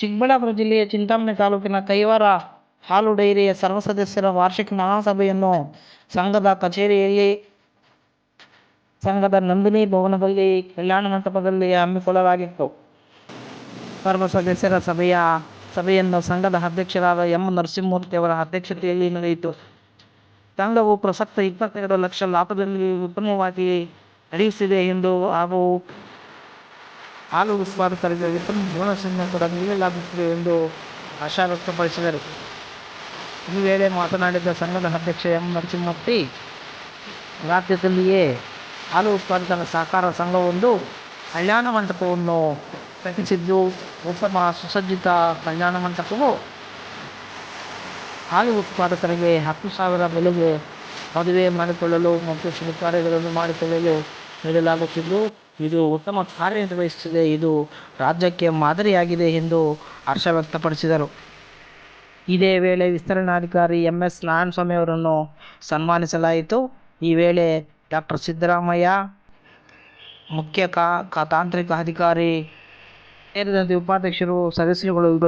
ಚಿಕ್ಕಬಳ್ಳಾಪುರ ಜಿಲ್ಲೆಯ ಚಿಂತಾಮಣಿ ತಾಲೂಕಿನ ಕೈವಾರ ಹಾಲು ಡೈರಿಯ ಸರ್ವ ಸದಸ್ಯರ ವಾರ್ಷಿಕ ಮಹಾಸಭೆಯನ್ನು ಸಂಘದ ಕಚೇರಿಯಲ್ಲಿ ಸಂಘದ ನಂದಿನಿ ಭವನದಲ್ಲಿ ಕಲ್ಯಾಣ ಮಂಟಪದಲ್ಲಿ ಹಮ್ಮಿಕೊಳ್ಳಲಾಗಿತ್ತು. ಸರ್ವ ಸದಸ್ಯರ ಸಭೆಯ ಸಭೆಯನ್ನು ಸಂಘದ ಅಧ್ಯಕ್ಷರಾದ ಎಂ. ನರಸಿಂಹಮೂರ್ತಿ ಅವರ ಅಧ್ಯಕ್ಷತೆಯಲ್ಲಿ ನಡೆಯಿತು. ಸಂಘವು ಪ್ರಸಕ್ತ ಇಪ್ಪತ್ತೆರಡು ಲಕ್ಷ ಲಾಭದಲ್ಲಿ ಉತ್ತಮವಾಗಿ ನಡೆಯುತ್ತಿದೆ ಎಂದು ಹಾಗೂ ಹಾಲು ಉತ್ತಮ ಬೋನಸ್ಸನ್ನು ಕೂಡ ನೀಡಲಾಗುತ್ತಿದೆ ಎಂದು ಆಶಾ ವ್ಯಕ್ತಪಡಿಸಿದರು. ಈ ವೇಳೆ ಮಾತನಾಡಿದ ಸಂಘದ ಅಧ್ಯಕ್ಷ ಎಂ. ನರಸಿಂಹಮೂರ್ತಿ, ರಾಜ್ಯದಲ್ಲಿಯೇ ಹಾಲು ಉತ್ಪಾದಕರ ಸಹಕಾರ ಸಂಘವೊಂದು ಕಲ್ಯಾಣ ಮಂಟಪವನ್ನು ಪ್ರಕಟಿಸಿದ್ದು ಉತ್ತಮ ಸುಸಜ್ಜಿತ ಕಲ್ಯಾಣ ಮಂಟಪವು ಹಾಲು ಉತ್ಪಾದಕರಿಗೆ ಹತ್ತು ಸಾವಿರ ಬೆಲೆಗೆ ಮದುವೆ ಮಾಡಿಕೊಳ್ಳಲು ಮತ್ತು ಶುಭ ಕಾರ್ಯಗಳನ್ನು ಮಾಡಿಕೊಳ್ಳಲು ನೀಡಲಾಗುತ್ತಿದ್ದು, ಇದು ಉತ್ತಮ ಕಾರ್ಯ ನಿರ್ವಹಿಸುತ್ತಿದೆ. ಇದು ರಾಜ್ಯಕ್ಕೆ ಮಾದರಿಯಾಗಿದೆ ಎಂದು ಹರ್ಷ ವ್ಯಕ್ತಪಡಿಸಿದರು. ಇದೇ ವೇಳೆ ವಿಸ್ತರಣಾಧಿಕಾರಿ ಎಂ. ಎಸ್. ನಾರಾಯಣಸ್ವಾಮಿ ಅವರನ್ನು ಸನ್ಮಾನಿಸಲಾಯಿತು. ಈ ವೇಳೆ ಡಾಕ್ಟರ್ ಸಿದ್ದರಾಮಯ್ಯ, ಮುಖ್ಯ ಕಾ ತಾಂತ್ರಿಕ ಅಧಿಕಾರಿ ಸೇರಿದಂತೆ ಉಪಾಧ್ಯಕ್ಷರು, ಸದಸ್ಯರುಗಳು